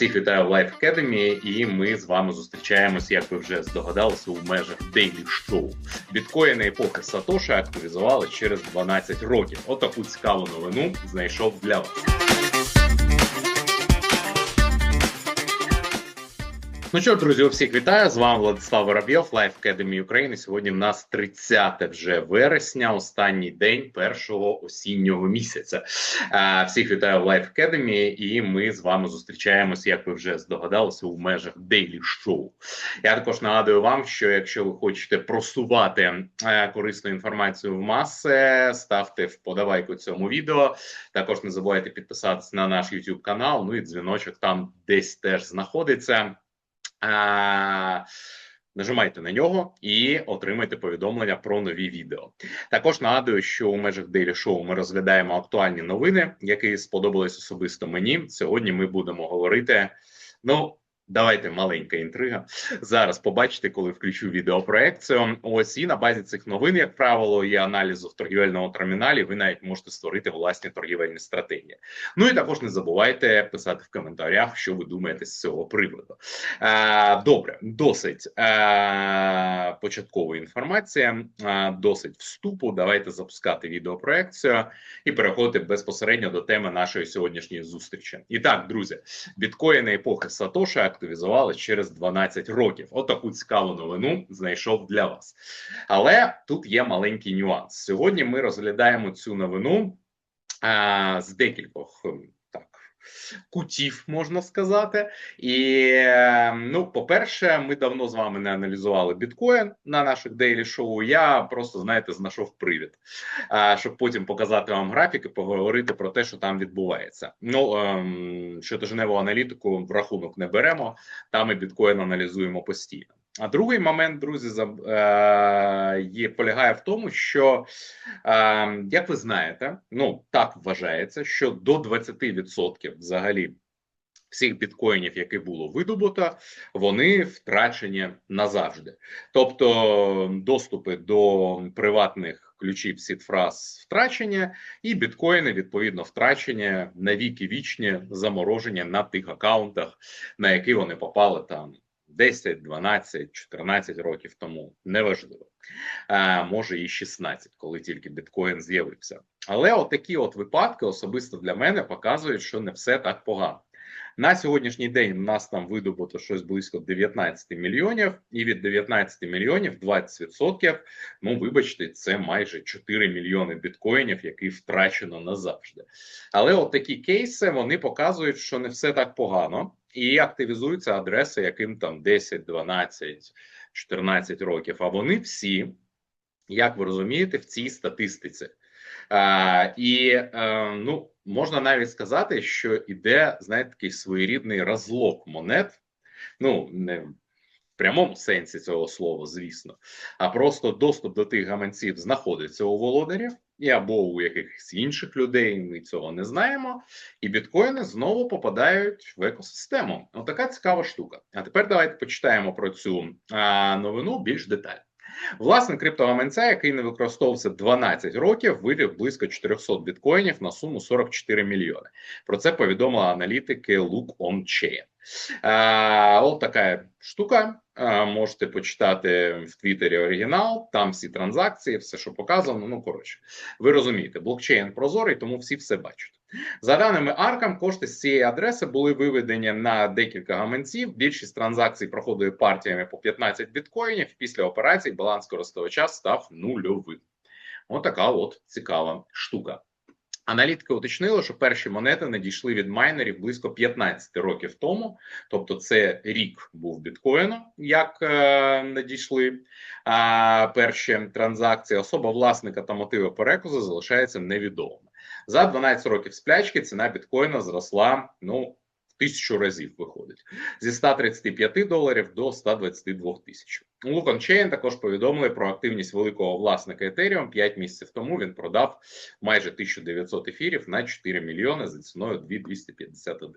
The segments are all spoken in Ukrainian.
Всіх вітаю в Life Academy, і ми з вами зустрічаємось, як ви вже здогадалися, у межах Daily Show. Біткоїни епохи Сатоші активізували через 12 років. Отаку цікаву новину знайшов для вас. Ну що, друзі, всіх вітаю! З вами Владислав Воробйов, Life Academy України. Сьогодні в нас 30 вже вересня, останній день першого осіннього місяця. Всіх вітаю в Life Academy, і ми з вами зустрічаємося, як ви вже здогадалися, у межах Daily Show. Я також нагадую вам, що якщо ви хочете просувати е, корисну інформацію в маси, ставте вподобайку цьому відео. Також не забувайте підписатися на наш YouTube канал. Ну і дзвіночок там десь теж знаходиться. Нажимайте на нього і отримайте повідомлення про нові відео. Також нагадую, що у межах Daily Show ми розглядаємо актуальні новини, які сподобались особисто мені. Сьогодні ми будемо говорити. Ну, Давайте маленька інтрига. Зараз побачите, коли включу відеопроекцію. Ось і на базі цих новин, як правило, і аналізу в торгівельному терміналі. Ви навіть можете створити власні торгівельні стратегії. Ну і також не забувайте писати в коментарях, що ви думаєте з цього приводу. Е, Добре, досить е, початкової інформації, е, досить вступу. Давайте запускати відеопроекцію і переходити безпосередньо до теми нашої сьогоднішньої зустрічі. І так, друзі, біткоїни епохи Сатоша активізували через 12 років. Отаку цікаву новину знайшов для вас. Але тут є маленький нюанс. Сьогодні ми розглядаємо цю новину а, з декількох кутів, можна сказати. І ну, по-перше, ми давно з вами не аналізували біткоін на наших дейлі шоу. Я просто знаєте, знайшов привід, щоб потім показати вам графіки, поговорити про те, що там відбувається. Ну ем, щотижневу аналітику в рахунок не беремо, там ми біткоін аналізуємо постійно. А другий момент, друзі, е, є полягає в тому, що е, як ви знаєте, ну так вважається, що до 20% взагалі всіх біткоїнів, які було видобуто, вони втрачені назавжди. Тобто доступи до приватних ключів сітфраз втрачені, і біткоїни відповідно втрачені на віки вічні замороження на тих аккаунтах, на які вони попали там. 10, 12, 14 років тому неважливо, а, може і 16, коли тільки біткоін з'явився. Але от такі от випадки особисто для мене показують, що не все так погано. На сьогоднішній день у нас там видобуто щось близько 19 мільйонів, і від 19 мільйонів 20%, ну вибачте, це майже 4 мільйони біткоїнів, які втрачено назавжди. Але от такі кейси вони показують, що не все так погано, і активізуються адреси, яким там 10, 12, 14 років. А вони всі, як ви розумієте, в цій статистиці. А, І а, е, ну можна навіть сказати, що іде знаєте, такий своєрідний розлог монет. Ну не в прямому сенсі цього слова, звісно, а просто доступ до тих гаманців знаходиться у володарів і або у якихось інших людей. Ми цього не знаємо. І біткоїни знову попадають в екосистему. Отака цікава штука. А тепер давайте почитаємо про цю а, новину більш детально. Власне, криптогаманця, який не використовувався 12 років, вивів близько 400 біткоїнів на суму 44 мільйони. Про це повідомили аналітики Look on Chain. От така штука. Можете почитати в Твіттері оригінал, там всі транзакції, все, що показано. Ну коротше, ви розумієте, блокчейн прозорий, тому всі все бачать. За даними Аркам, кошти з цієї адреси були виведені на декілька гаманців. Більшість транзакцій проходили партіями по 15 біткоїнів. Після операцій баланс користувача став нульовим. Отака от цікава штука. Аналітики уточнили, що перші монети надійшли від майнерів близько 15 років тому, тобто це рік був біткоїну, як е, надійшли е, перші транзакції. Особа власника та мотиви переказу залишається невідомими. За 12 років сплячки ціна біткоїна зросла ну тисячу разів виходить зі 135 доларів до 122 тисяч. Лук Чейн також повідомили про активність великого власника Ethereum. 5 місяців тому він продав майже 1900 ефірів на 4 мільйони за ціною 2251.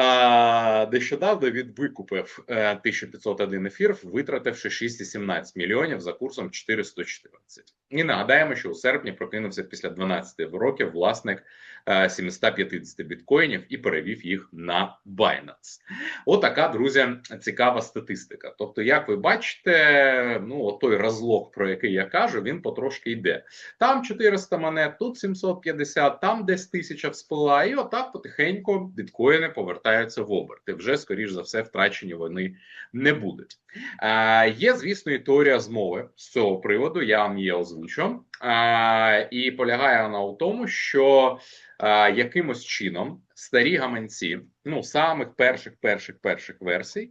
А, нещодавно він викупив е, 1501 ефір, витративши 6,17 мільйонів за курсом 414. І нагадаємо, що у серпні прокинувся після 12 років власник е, 750 біткоїнів і перевів їх на Binance. Отака, друзі, цікава статистика. Тобто, як ви бачите, ну от той розлог, про який я кажу, він потрошки йде. Там 400 монет, тут 750, там десь тисяча всплила, і отак потихеньку біткоїни повертаються в оберти. Вже скоріш за все втрачені вони не будуть. Е, Є, звісно, і теорія змови з цього приводу. Я вам її озвучу. Е, і полягає вона у тому, що е, якимось чином старі гаманці, ну самих перших перших перших версій,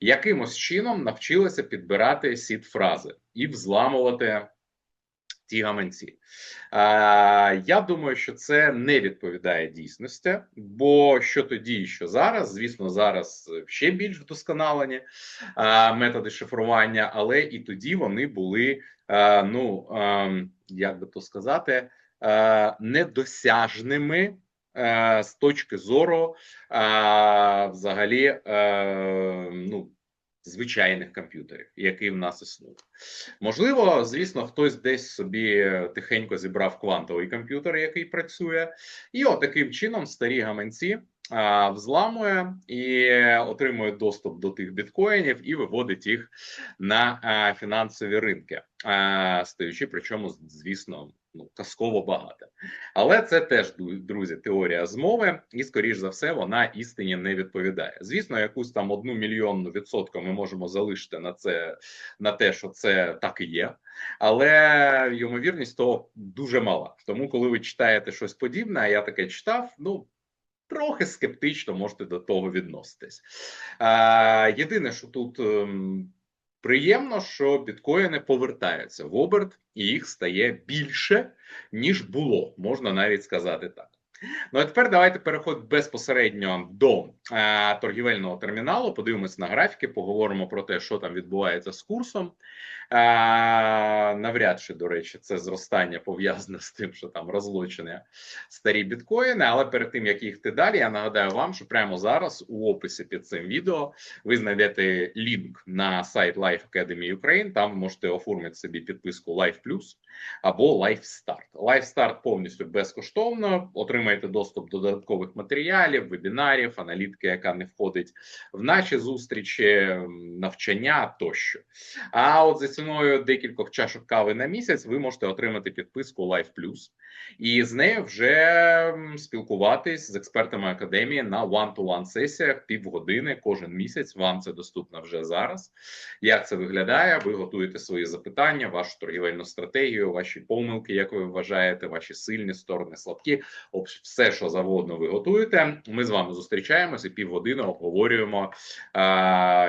якимось чином навчилися підбирати сіт фрази і взламувати ті гаманці. Я думаю, що це не відповідає дійсності, бо що тоді, що зараз, звісно, зараз ще більш вдосконалені методи шифрування, але і тоді вони були, ну е, як би то сказати, е, недосяжними. е, З точки зору взагалі е, ну, звичайних комп'ютерів, який в нас існує. Можливо, звісно, хтось десь собі тихенько зібрав квантовий комп'ютер, який працює, і от таким чином старі гаманці взламує і отримує доступ до тих біткоїнів і виводить їх на фінансові ринки, стаючи, причому, звісно, ну казково багато. Але це теж друзі, теорія змови, і скоріш за все вона істині не відповідає. Звісно, якусь там одну мільйонну відсотку ми можемо залишити на це на те, що це так і є, але ймовірність то дуже мала. Тому, коли ви читаєте щось подібне, а я таке читав, ну. Трохи скептично можете до того відноситись. Єдине, що тут ем, приємно, що біткоїни повертаються в оберт, і їх стає більше, ніж було, можна навіть сказати так. Ну а тепер давайте переходимо безпосередньо до е, торгівельного терміналу. Подивимось на графіки, поговоримо про те, що там відбувається з курсом. Е, навряд чи, до речі, це зростання пов'язане з тим, що там розлучені старі біткоїни. Але перед тим як їхати далі, я нагадаю вам, що прямо зараз у описі під цим відео ви знайдете лінк на сайт Life Academy Ukraine. Там ви можете оформити собі підписку Life Plus або Life Start. Life Start повністю безкоштовно. Отримаєте доступ до додаткових матеріалів, вебінарів, аналітики, яка не входить в наші зустрічі, навчання тощо. А от за ціною декількох чашок кави на місяць ви можете отримати підписку Life Plus і з нею вже спілкуватись з експертами академії на one-to-one сесіях півгодини кожен місяць. Вам це доступно вже зараз. Як це виглядає? Ви готуєте свої запитання, вашу торгівельну стратегію, ваші помилки, як ви вважаєте, ваші сильні сторони, слабкі, все, що завгодно ви готуєте. Ми з вами зустрічаємося півгодини, обговорюємо,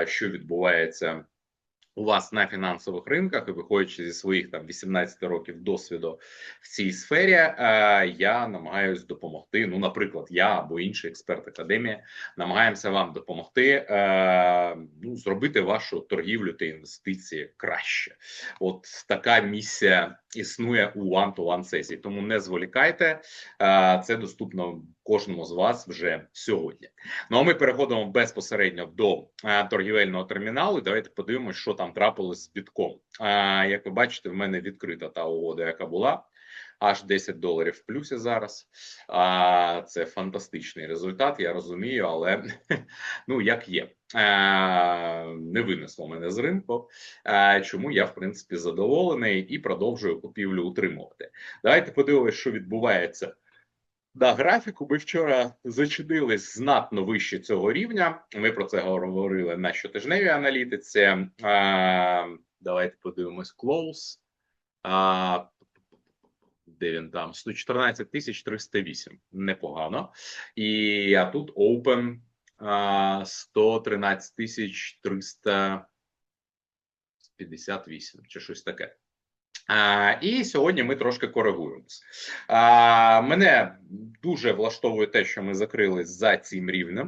що відбувається у вас на фінансових ринках і виходячи зі своїх там 18 років досвіду в цій сфері, е, я намагаюсь допомогти. Ну, наприклад, я або інший експерт академії намагаємося вам допомогти е, ну, зробити вашу торгівлю та інвестиції краще. От така місія існує у one-to-one сесії. Тому не зволікайте, е, це доступно кожному з вас вже сьогодні. Ну а ми переходимо безпосередньо до е, торгівельного терміналу. Давайте подивимося, що там трапилось з бітком. Е, як ви бачите, в мене відкрита та угода, яка була. Аж 10 доларів в плюсі зараз. А це фантастичний результат. Я розумію, але ну як є, а, не винесло мене з ринку. Чому я в принципі задоволений і продовжую купівлю утримувати. Давайте подивимося, що відбувається на графіку. Ми вчора зачинились знатно вище цього рівня. Ми про це говорили на щотижневій аналітиці. А, Давайте подивимось close. А, де він там 114 тисяч 308. Непогано. І а тут Open а, 113 тисяч 358 чи щось таке. І сьогодні ми трошки коригуємось. А, Мене дуже влаштовує те, що ми закрились за цим рівнем.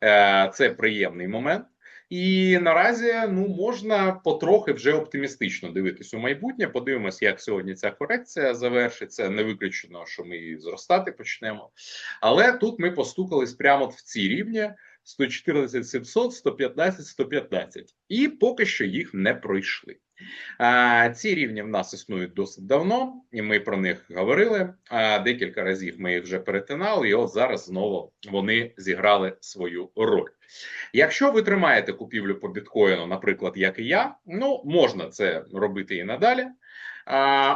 А, Це приємний момент. І наразі ну можна потрохи вже оптимістично дивитись у майбутнє. Подивимось, як сьогодні ця корекція завершиться. Не виключено, що ми зростати почнемо. Але тут ми постукались прямо в ці рівні. 114 700, 115, 115. І поки що їх не пройшли. Ці рівні в нас існують досить давно, і ми про них говорили. Декілька разів ми їх вже перетинали, і от зараз знову вони зіграли свою роль. Якщо ви тримаєте купівлю по біткоїну, наприклад, як і я, ну можна це робити і надалі.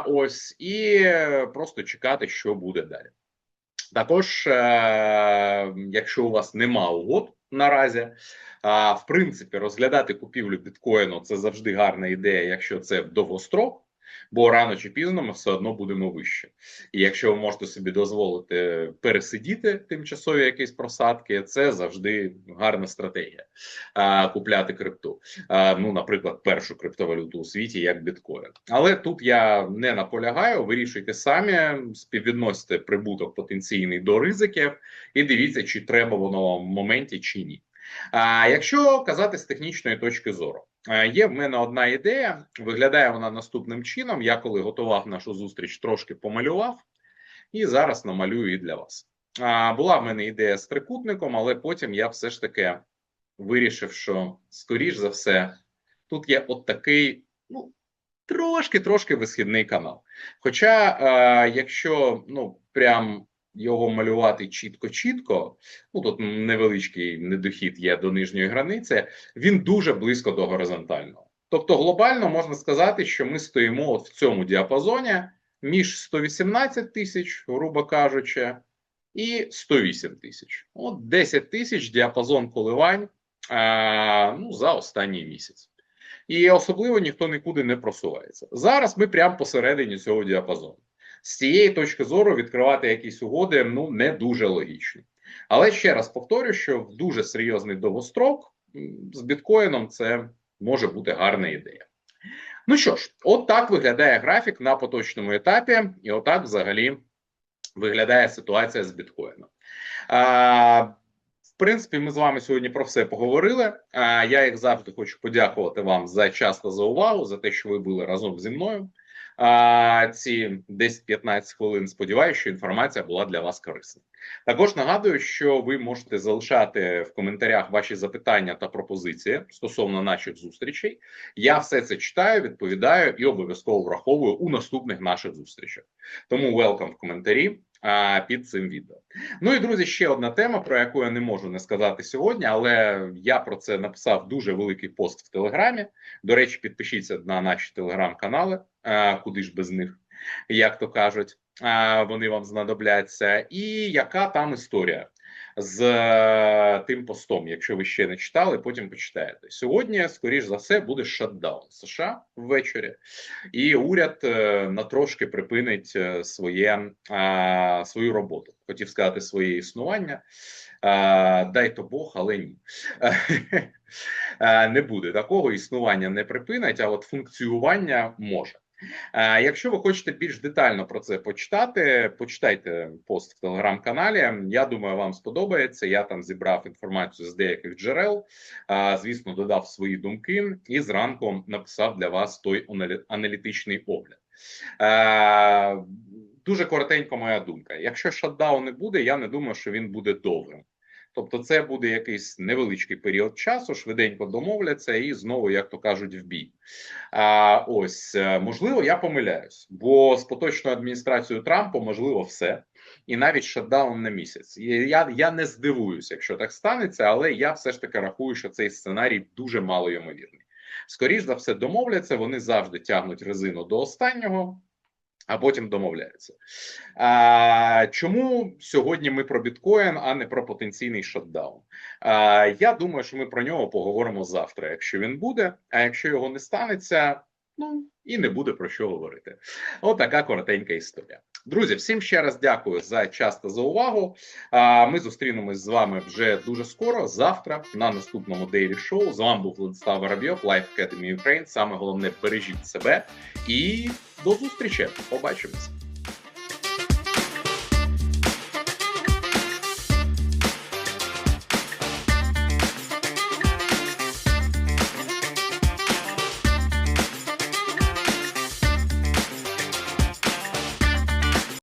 Ось і просто чекати, що буде далі. Також, е, якщо у вас нема угод наразі, а в принципі розглядати купівлю біткоїну це завжди гарна ідея, якщо це в довгострок. Бо рано чи пізно ми все одно будемо вище. І якщо ви можете собі дозволити пересидіти тимчасові якісь просадки, це завжди гарна стратегія а, купляти крипту. А, ну, наприклад, першу криптовалюту у світі, як біткоін. Але тут я не наполягаю. Вирішуйте самі, співвідносите прибуток потенційний до ризиків, і дивіться, чи треба воно в моменті, чи ні. А якщо казати з технічної точки зору, є в мене одна ідея. Виглядає вона наступним чином. Я коли готував нашу зустріч, трошки помалював, і зараз намалюю і для вас. А, Була в мене ідея з трикутником, але потім я все ж таки вирішив, що скоріш за все тут є от такий, ну трошки трошки висхідний канал. Хоча, якщо ну прям його малювати чітко-чітко, ну тут невеличкий недохід є до нижньої границі, він дуже близько до горизонтального. Тобто, глобально можна сказати, що ми стоїмо от в цьому діапазоні між 118 тисяч, грубо кажучи, і 108 тисяч. От 10 тисяч діапазон коливань а, ну, за останній місяць. І особливо ніхто нікуди не просувається. Зараз ми прямо посередині цього діапазону з цієї точки зору відкривати якісь угоди ну не дуже логічно. Але ще раз повторю, що в дуже серйозний довгострок з біткоїном це може бути гарна ідея. Ну що ж, от так виглядає графік на поточному етапі, і отак взагалі виглядає ситуація з біткоїном. А, В принципі, ми з вами сьогодні про все поговорили. А, Я, як завжди, хочу подякувати вам за час та за увагу, за те, що ви були разом зі мною а, ці 10-15 хвилин. Сподіваюся, що інформація була для вас корисна. Також нагадую, що ви можете залишати в коментарях ваші запитання та пропозиції стосовно наших зустрічей. Я все це читаю, відповідаю і обов'язково враховую у наступних наших зустрічах. Тому welcome в коментарі під цим відео. Ну і друзі, ще одна тема, про яку я не можу не сказати сьогодні, але я про це написав дуже великий пост в Телеграмі. До речі, підпишіться на наші телеграм-канали, куди ж без них, як то кажуть, вони вам знадобляться. І яка там історія? З е, тим постом, якщо ви ще не читали, потім почитаєте. Сьогодні, скоріш за все, буде шатдаун США ввечері, і уряд е, на трошки припинить е, своє свою роботу. Хотів сказати своє існування. Дай то Бог, але ні. Не буде такого існування не припинить, а от функціювання може. Якщо ви хочете більш детально про це почитати, почитайте пост в телеграм-каналі. Я думаю, вам сподобається. Я там зібрав інформацію з деяких джерел. Звісно, додав свої думки і зранку написав для вас той аналітичний огляд. Дуже коротенько моя думка. Якщо шатдаун не буде, я не думаю, що він буде довгим. Тобто, це буде якийсь невеличкий період часу, швиденько домовляться, і знову, як то кажуть, в бій. А ось е, можливо, я помиляюсь, бо з поточною адміністрацією Трампа можливо все, і навіть шатдаун на місяць. Я я не здивуюся, якщо так станеться, але я все ж таки рахую, що цей сценарій дуже мало ймовірний. Скоріше за все, домовляться. Вони завжди тягнуть резину до останнього а потім домовляються. А, Чому сьогодні ми про біткоін, а не про потенційний шатдаун? А, Я думаю, що ми про нього поговоримо завтра, якщо він буде. А якщо його не станеться, ну і не буде про що говорити. Отака коротенька історія. Друзі, всім ще раз дякую за час та за увагу. Ми зустрінемось з вами вже дуже скоро. Завтра на наступному Daily Show. З вами був Владислав Воробйов, Life Academy Ukraine. Саме головне бережіть себе і. До зустрічі! Побачимось!